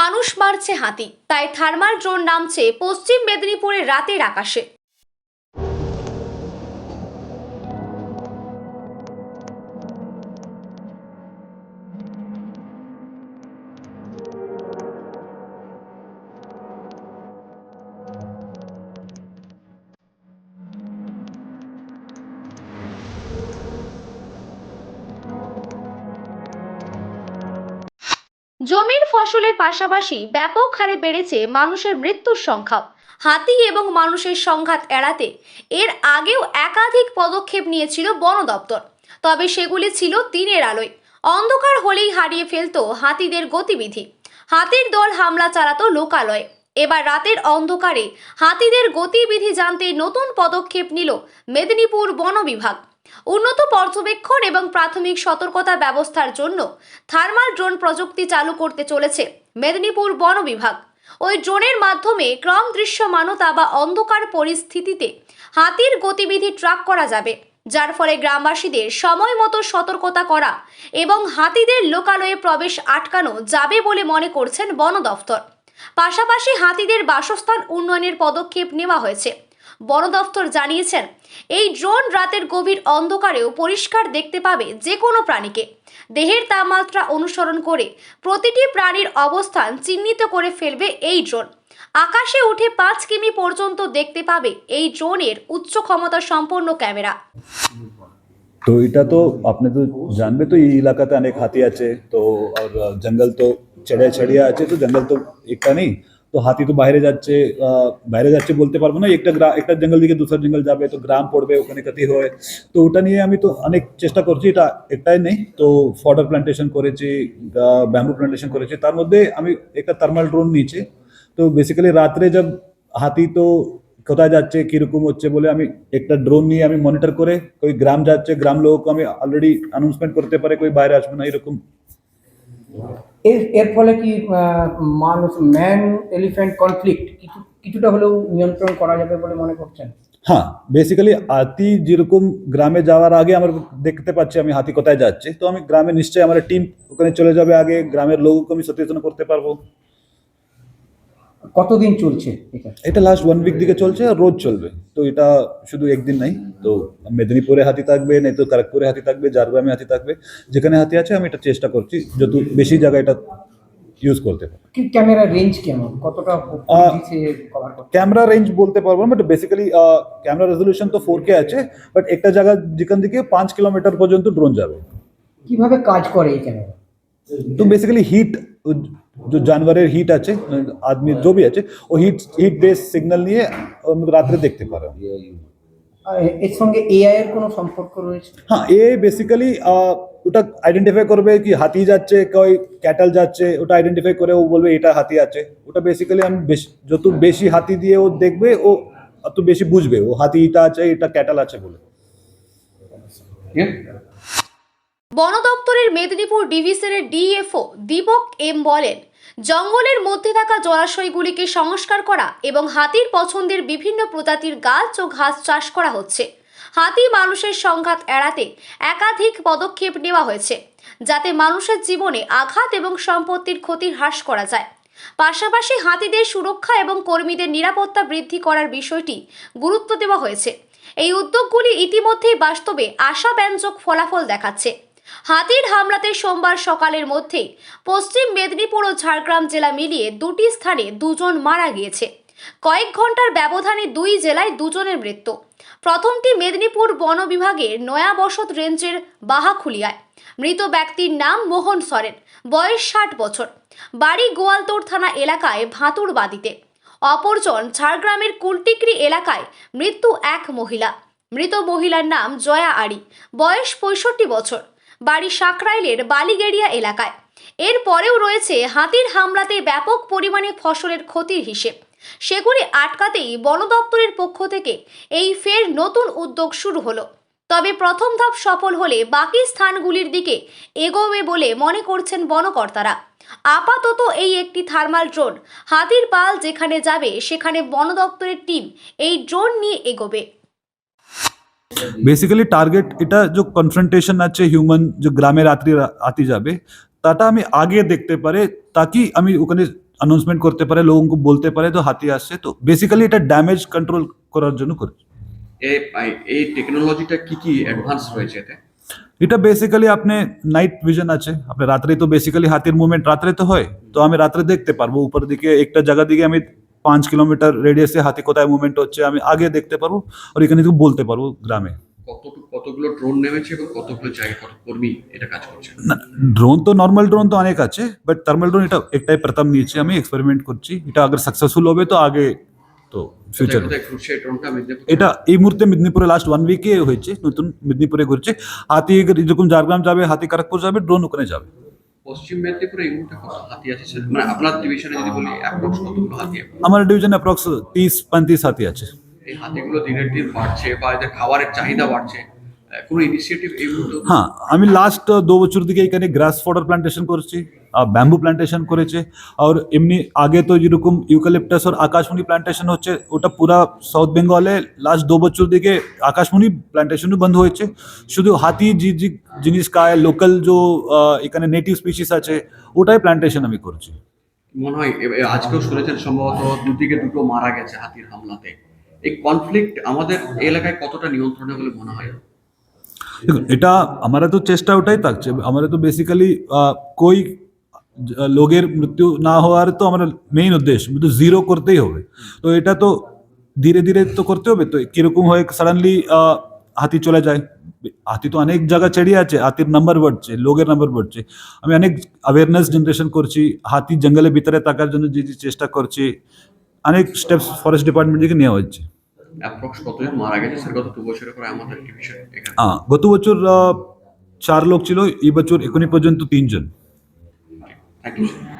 মানুষ মারছে হাতি। তাই থার্মাল ড্রোন নামছে পশ্চিম মেদিনীপুরের রাতের আকাশে। জমির ফসলের পাশাপাশি ব্যাপক হারে বেড়েছে মানুষের মৃত্যুর সংখ্যা। হাতি এবং মানুষের সংঘাত এড়াতে এর আগেও একাধিক পদক্ষেপ নিয়েছিল বন দপ্তর। তবে সেগুলি ছিল দিনের আলোয়। অন্ধকার হলেই হারিয়ে ফেলতো হাতিদের গতিবিধি। হাতির দল হামলা চালাতো লোকালয়ে। এবার রাতের অন্ধকারে হাতিদের গতিবিধি জানতে নতুন পদক্ষেপ নিল মেদিনীপুর বন বিভাগ। উন্নত পর্যবেক্ষণ এবং প্রাথমিক সতর্কতা ব্যবস্থার জন্য থার্মাল ড্রোন প্রযুক্তি চালু করতে চলেছে মেদিনীপুর বন বিভাগ। ওই ড্রোনের মাধ্যমে ক্রম দৃশ্যমানতা বা অন্ধকার পরিস্থিতিতে হাতির গতিবিধি ট্র্যাক করা যাবে, যার ফলে গ্রামবাসীদের সময় মতো সতর্কতা করা এবং হাতিদের লোকালয়ে প্রবেশ আটকানো যাবে বলে মনে করছেন বন দফতর। পাশাপাশি হাতিদের বাসস্থান উন্নয়নের পদক্ষেপ নেওয়া হয়েছে। বন দফতর জানিয়েছেন, এই ড্রোন রাতের গভীর অন্ধকারেও পরিষ্কার দেখতে পাবে যে কোনো প্রাণীকে। দেহের তাপমাত্রা অনুসরণ করে প্রতিটি প্রাণীর অবস্থান চিহ্নিত করে ফেলবে এই ড্রোন। আকাশে উঠে পাঁচ কিমি পর্যন্ত দেখতে পাবে এই ড্রোনের উচ্চ ক্ষমতা সম্পন্ন ক্যামেরা। তো এটা তো আপনি তো জানবে তো, এই এলাকাতে অনেক হাতি আছে, তো আর জঙ্গল তো ছেড়ে ছড়িয়ে আছে, তো জঙ্গল তো একটা নেই তো হাতি তো বাইরে যাচ্ছে বাইরে যাচ্ছে বলতে পারব না। একটা গ্রা একটা জঙ্গল দিকে দুসরা জঙ্গল যাবে, তো গ্রাম পড়বে, ওখানে ক্ষতি হয়। তো ওটা নিয়ে আমি তো অনেক চেষ্টা করছি, এটা একটাই নেই। তো ফডার প্ল্যান্টেশন করেছি ব্যাম্বু প্ল্যান্টেশন করেছি। তার মধ্যে আমি একটা থার্মাল ড্রোন নিয়েছি। তো বেসিক্যালি রাত্রে জব হাতি তো কোথায় যাচ্ছে, কীরকম হচ্ছে বলে আমি একটা ড্রোন নিয়ে আমি মনিটর করে কই গ্রাম যাচ্ছে, গ্রাম লোক আমি অলরেডি অ্যানাউন্সমেন্ট করতে পারে, কই বাইরে আসবে না, এরকম। এর এর ফলে কি মানুষ ম্যান এলিফ্যান্ট কনফ্লিক্ট কিছু, কিছুটা হলেও নিয়ন্ত্রণ করা যাবে বলে মনে করছেন? হ্যাঁ বেসিক্যালি হাতি যেরকম গ্রামে যাওয়ার আগে আমার দেখতে পাচ্ছি, আমি হাতি কোথায় যাচ্ছে, তো আমি গ্রামে নিশ্চয়ই আমার টিম ওখানে চলে যাবে আগে, গ্রামের লোককে আমি সচেতন করতে পারব। কতদিন চলছে এটা? এটা লাস্ট ওয়ান উইক দিকে চলছে আর রোজ চলবে। তো এটা শুধু একদিন নাই তো মেদিনীপুরে হাতি থাকবে নাই তো খড়গপুরে হাতি থাকবে ঝাড়গ্রামে হাতি থাকবে যেখানে হাতি আছে আমি এটা চেষ্টা করছি যত বেশি জায়গায় এটা ইউজ করতে পারব কি ক্যামেরা রেঞ্জ কেমন? কতটা ক্যামেরা রেঞ্জ বলতে পারব না বাট বেসিক্যালি ক্যামেরা রেজলিউশন তো ফোর কে আছে বাট একটা জায়গা যেখান থেকে পাঁচ কিলোমিটার পর্যন্ত ড্রোন যাবে। কীভাবে কাজ করে এই ক্যামেরা তো বেসিক্যালি হিট जो জানোয়ারের হিট আছে আদমি जो भी আছে ও হিট হিট বেস সিগন্যাল নিয়ে আম, রাত্রে দেখতে পারে এর সঙ্গে এআই এর কোনো সম্পর্ক রয়েছে হ্যাঁ এ বেসিক্যালি ওটা আইডেন্টিফাই করবে কি হাতি যাচ্ছে কই ক্যাটাল যাচ্ছে ওটা আইডেন্টিফাই করে ও বলবে এটা হাতি আছে ওটা বেসিক্যালি আমি বেশি যত বেশি হাতি দিয়ে ও দেখবে ও অত বেশি বুঝবে ও হাতি এটা আছে এটা ক্যাটাল আছে বলে বন দপ্তরের মেদিনীপুর ডিভিশনের ডিএফও দীপক এম বলেন, জঙ্গলের মধ্যে থাকা জলাশয়গুলিকে সংস্কার করা এবং হাতির পছন্দের বিভিন্ন প্রজাতির গাছ ও ঘাস চাষ করা হচ্ছে। হাতি মানুষের সংঘাত এড়াতে একাধিক পদক্ষেপ নেওয়া হয়েছে, যাতে মানুষের জীবনে আঘাত এবং সম্পত্তির ক্ষতি হ্রাস করা যায়। পাশাপাশি হাতিদের সুরক্ষা এবং কর্মীদের নিরাপত্তা বৃদ্ধি করার বিষয়টি গুরুত্ব দেওয়া হয়েছে। এই উদ্যোগগুলি ইতিমধ্যেই বাস্তবে আশাব্যঞ্জক ফলাফল দেখাচ্ছে। হাতির হামলাতে সোমবার সকালের মধ্যে পশ্চিম মেদিনীপুর ও ঝাড়গ্রাম জেলা মিলিয়ে দুটি স্থানে দুজন মারা গিয়েছে। কয়েক ঘণ্টার ব্যবধানে দুই জেলায় দুজনের মৃত্যু। প্রথমটি মেদিনীপুর বন বিভাগের নয়াবসত রেঞ্জের বাহাখুলিয়ায়। মৃত ব্যক্তির নাম মোহন সরেন, বয়স ষাট বছর। বাড়ি গোয়ালতোড় থানা এলাকায় ভাতুর বাদিতে অপরজন ঝাড়গ্রামের কুলটিকরি এলাকায় মৃত্যু এক মহিলা। মৃত মহিলার নাম জয়া আড়ি, বয়স পঁয়ষট্টি বছর। বাড়ি সাকরাইলের বালিগেড়িয়া এলাকায়। এর পরেও রয়েছে হাতির হামলাতে ব্যাপক পরিমাণে ফসলের ক্ষতির হিসেব। সেগুলি আটকাতেই বন দপ্তরের পক্ষ থেকে এই ফের নতুন উদ্যোগ শুরু হলো। তবে প্রথম ধাপ সফল হলে বাকি স্থানগুলির দিকে এগোবে বলে মনে করছেন বনকর্তারা। আপাতত এই একটি থার্মাল ড্রোন, হাতির পাল যেখানে যাবে সেখানে বন দপ্তরের টিম এই ড্রোন নিয়ে এগোবে। বেসিক্যালি টার্গেট এটা যে কনফ্রন্টেশন আছে হিউম্যান যে গ্রামে রাত্রি হাতি যাবে তাটা আমি আগে দেখতে পারে তাকি আমি ওখানে অ্যানাউন্সমেন্ট করতে পারে লোককে বলতে পারে তো হাতি আসছে। তো বেসিক্যালি এটা ড্যামেজ কন্ট্রোল করার জন্য করে এই এই টেকনোলজিটা কি কি অ্যাডভান্স এতে? এটা বেসিক্যালি আপনি নাইট ভিজন আছে। আপনি রাত্রে তো বেসিক্যালি হাতির মুভমেন্ট রাত্রে তো হয় তো আমি রাত্রে দেখতে পারব। উপর দিকে একটা জায়গা দিকে আমি পাঁচ কিলোমিটার রেডিয়াসে হাতি কোথায় মুভমেন্ট হচ্ছে আমি আগে দেখতে পারব আর এখানে থেকে বলতে পারব গ্রামে। কতগুলো ড্রোন নেমেছে এবং কতগুলো জায়গায় কর্মী এটা কাজ করছে? না ড্রোন তো নর্মাল ড্রোন তো অনেক আছে বাট থার্মাল ড্রোন এটা একটাই প্রথম নিয়েছি আমি এক্সপেরিমেন্ট করছি। এটা আগে সাকসেসফুল হবে তো আগে তো ফিউচার এটা এই মুহূর্তে মেদিনীপুরে লাস্ট ওয়ান উইকে হয়েছে নতুন মেদিনীপুরে ঘুরছে। হাতি যেরকম ঝাড়গ্রাম যাবে হাতি খড়গপুর যাবে ড্রোন ওখানে যাবে। পশ্চিম মেদিনীপুরে এই মুহূর্তে কত হাতি আছে মানে আপনার ডিভিশনে যদি বলি অ্যাপ্রক্স কতগুলো হাতি আছে? আমার ডিভিশন অ্যাপ্রক্স তিরিশ পঁয়ত্রিশ হাতি আছে। এই হাতিগুলো দিনের দিন বাড়ছে বা এদের খাবারের চাহিদা বাড়ছে। কোনো ইনিশিয়েটিভ এই মুহূর্তে? হ্যাঁ আমি লাস্ট দু বছর দিকে এখানে গ্রাস ফডার প্লান্টেশন করছি। ব্যাম্বু প্লান্টেশন করেছে। আর এমনি আগে তো যেরকম ইউক্যালিপটাস আর আকাশমণি প্লান্টেশন হচ্ছে ওটা পুরা সাউথ বেঙ্গলে লাস্ট দু বছর দিকে আকাশমণি প্ল্যান্টেশনও বন্ধ হয়েছে। শুধু হাতি যে যে জিনিস খায় লোকাল যে এখানে নেটিভ স্পিসিস আছে ওটাই প্ল্যান্টেশন আমি করছি। মনে হয় আজকেও শুনেছেন সম্ভবত দুদিকে দুটো মারা গেছে হাতির হামলাতে। এই কনফ্লিক্ট আমাদের এলাকায় কতটা নিয়ন্ত্রণে বলে মনে হয়? দেখুন এটা আমারা তো চেষ্টা ওটাই থাকছে। আমরা তো বেসিক্যালি কই লোকের মৃত্যু না হওয়ার তো আমার মেইন উদ্দেশ্য কিন্তু জিরো করতেই হবে। তো এটা তো ধীরে ধীরে তো করতে হবে তো কীরকম হয় সাডেনলি হাতি চলে যায়? হাতি তো অনেক জায়গা ছড়িয়ে আছে হাতির নাম্বার বাড়ছে লোকের নাম্বার বাড়ছে। আমি অনেক অ্যাওয়ারনেস জেনারেশন করছি হাতি জঙ্গলের ভিতরে থাকার জন্য যে যে চেষ্টা করছি অনেক স্টেপস ফরেস্ট ডিপার্টমেন্ট থেকে নেওয়া হচ্ছে গত বছর চার লোক ছিল এই বছর এখনই পর্যন্ত তিনজন। 好的。